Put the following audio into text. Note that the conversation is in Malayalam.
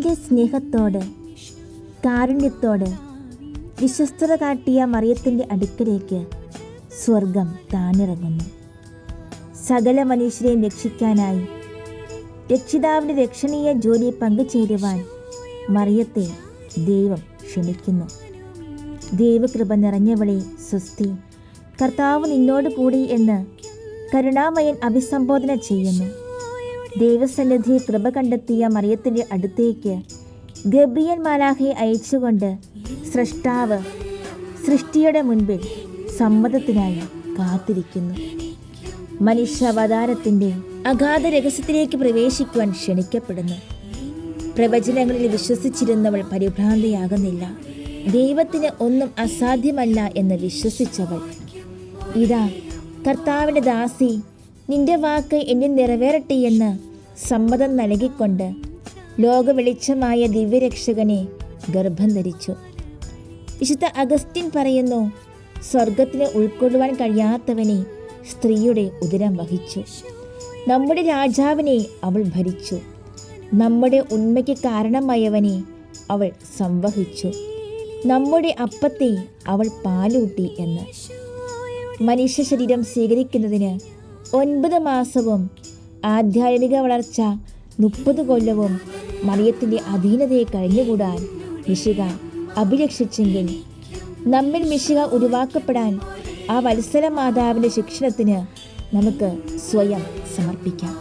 അതിശയ സ്നേഹത്തോട് കാരുണ്യത്തോട് വിശ്വസ്തത കാട്ടിയ മറിയത്തിന്റെ അടുക്കലേക്ക് സ്വർഗം താണിറങ്ങുന്നു സകല മനുഷ്യരെയും രക്ഷിക്കാനായി രക്ഷിതാവിന്റെ രക്ഷണീയ ജോലി പങ്കുചേരുവാൻ മറിയത്തെ ദൈവം ക്ഷണിക്കുന്നു. ദൈവകൃപ നിറഞ്ഞവളെ സ്വസ്തി. കർത്താവ് നിന്നോട് കൂടി എന്ന് കരുണാമയൻ അഭിസംബോധന ചെയ്യുന്നു. ദൈവസന്നിധി കൃപ കണ്ടെത്തിയ മറിയത്തിന്റെ അടുത്തേക്ക് ഗബ്രിയൻ മാലാഹയെ അയച്ചുകൊണ്ട് സൃഷ്ടാവ് സൃഷ്ടിയുടെ മുൻപിൽ സമ്മതത്തിനായി കാത്തിരിക്കുന്നു. മനുഷ്യാവതാരത്തിന്റെ അഗാധ രഹസ്യത്തിലേക്ക് പ്രവേശിക്കുവാൻ ക്ഷണിക്കപ്പെടുന്നു. പ്രവചനങ്ങളിൽ വിശ്വസിച്ചിരുന്നവൾ പരിഭ്രാന്തിയാകുന്നില്ല. ദൈവത്തിന് ഒന്നും അസാധ്യമല്ല എന്ന് വിശ്വസിച്ചവൾ. ഇതാ കർത്താവിന്റെ ദാസി നിന്റെ വാക്ക് എന്നിൽ നിറവേറട്ടെ എന്ന് സമ്മതം നൽകിക്കൊണ്ട് ലോക വെളിച്ചമായ ദിവ്യരക്ഷകനെ ഗർഭം ധരിച്ചു. വിശുദ്ധ അഗസ്റ്റിൻ പറയുന്നു സ്വർഗത്തിന് ഉൾക്കൊള്ളുവാൻ കഴിയാത്തവനെ സ്ത്രീയുടെ ഉദരം വഹിച്ചു. നമ്മുടെ രാജാവിനെ അവൾ ഭരിച്ചു. നമ്മുടെ ഉണ്മയ്ക്ക് കാരണമായവനെ അവൾ സംവഹിച്ചു. നമ്മുടെ അപ്പത്തെ അവൾ പാലൂട്ടി എന്ന്. മനുഷ്യ ശരീരം സ്വീകരിക്കുന്നതിന് ഒൻപത് മാസവും ആധ്യാത്മിക വളർച്ച മുപ്പത് കൊല്ലവും മറിയത്തിന്റെ അധീനതയെ കഴിഞ്ഞുകൂടാൻ മിശിക അഭിലക്ഷിച്ചെങ്കിൽ നമ്മിൽ മിശിക ഉരുവാക്കപ്പെടാൻ ആ വത്സല മാതാവിന്റെ ശിക്ഷണത്തിന് നമുക്ക് സ്വയം സമർപ്പിക്കാം.